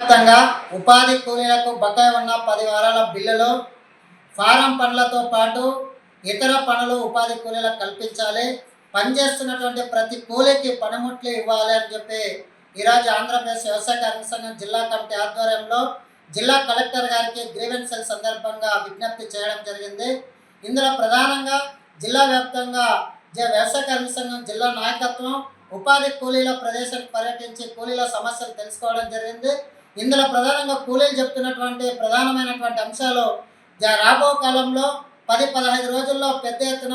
వ్యాప్తంగా ఉపాధి కూలీలకు బకాయి ఉన్న పది వారాల బిల్లులు ఫారం పనులతో పాటు ఇతర పనులు ఉపాధి కూలీలకు కల్పించాలి. పనిచేస్తున్నటువంటి ప్రతి కూలీకి పనిముట్లు ఇవ్వాలి అని చెప్పి ఈరోజు ఆంధ్రప్రదేశ్ వ్యవసాయ కార్మిక సంఘం జిల్లా కమిటీ ఆధ్వర్యంలో జిల్లా కలెక్టర్ గారికి గ్రీవెన్సెల్ సందర్భంగా విజ్ఞప్తి చేయడం జరిగింది. ఇందులో ప్రధానంగా జిల్లా వ్యాప్తంగా జ- వ్యవసాయ కార్మిక సంఘం జిల్లా నాయకత్వం ఉపాధి కూలీల ప్రదేశానికి పర్యటించి కూలీల సమస్యలు తెలుసుకోవడం జరిగింది. ఇందులో ప్రధానంగా కూలీలు చెప్తున్నటువంటి ప్రధానమైనటువంటి అంశాలు రాబో కాలంలో పది పదహైదు రోజుల్లో పెద్ద ఎత్తున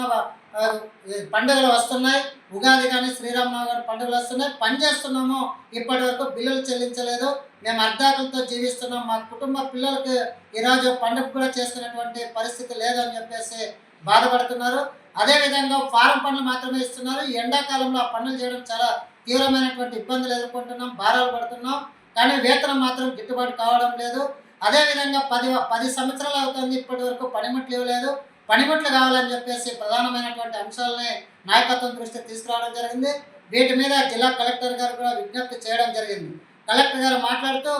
పండుగలు వస్తున్నాయి. ఉగాది కానీ శ్రీరామనవమి పండుగలు వస్తున్నాయి. పని చేస్తున్నాము. ఇప్పటి వరకు బిల్లులు చెల్లించలేదు. మేము అర్ధాకులతో జీవిస్తున్నాం. మా కుటుంబ పిల్లలకి ఈరోజు పండుగ కూడా చేస్తున్నటువంటి పరిస్థితి లేదని చెప్పేసి బాధపడుతున్నారు. అదేవిధంగా ఫారం పనులు మాత్రమే ఇస్తున్నారు. ఎండాకాలంలో ఆ పనులు చేయడం చాలా తీవ్రమైనటువంటి ఇబ్బందులు ఎదుర్కొంటున్నాం. భారాలు పడుతున్నాం. కానీ వేతనం మాత్రం గిట్టుబాటు కావడం లేదు. అదేవిధంగా పది పది సంవత్సరాలు అవుతుంది ఇప్పటి వరకు పనిముట్లు ఇవ్వలేదు. పనిముట్లు కావాలని చెప్పేసి ప్రధానమైనటువంటి అంశాలని నాయకత్వం దృష్టికి తీసుకురావడం జరిగింది. వీటి మీద జిల్లా కలెక్టర్ గారు కూడా విజ్ఞప్తి చేయడం జరిగింది. కలెక్టర్ గారు మాట్లాడుతూ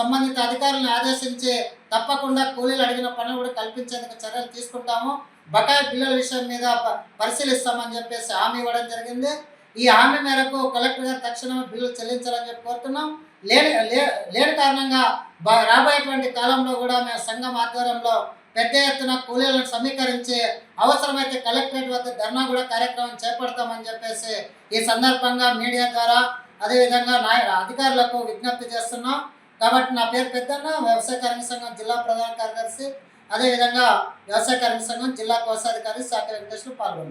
సంబంధిత అధికారులను ఆదేశించి తప్పకుండా కూలీలు అడిగిన పనులు కూడా కల్పించేందుకు చర్యలు తీసుకుంటాము. బకాయి బిల్లుల విషయం మీద పరిశీలిస్తామని చెప్పేసి హామీ ఇవ్వడం జరిగింది. ఈ హామీ మేరకు కలెక్టర్ గారు తక్షణమే బిల్లులు చెల్లించాలని చెప్పి కోరుతున్నాం. లేని లే- లేని కారణంగా రాబోయేటువంటి కాలంలో కూడా మేము సంఘం ఆధ్వర్యంలో పెద్ద ఎత్తున కూలీలను సమీకరించి అవసరమైతే కలెక్టరేట్ వద్ద ధర్నా కూడా కార్యక్రమం చేపడతామని చెప్పేసి ఈ సందర్భంగా మీడియా ద్వారా అదేవిధంగా నాయ అధికారులకు విజ్ఞప్తి చేస్తున్నాం. కాబట్టి నా పేరు పెద్దన్న వ్యవసాయ కార్మిక సంఘం జిల్లా ప్రధాన కార్యదర్శి. అదేవిధంగా వ్యవసాయ కార్మిక సంఘం జిల్లా కోశాధికారి శాఖ వెంకటేశ్వరు పాల్గొన్నారు.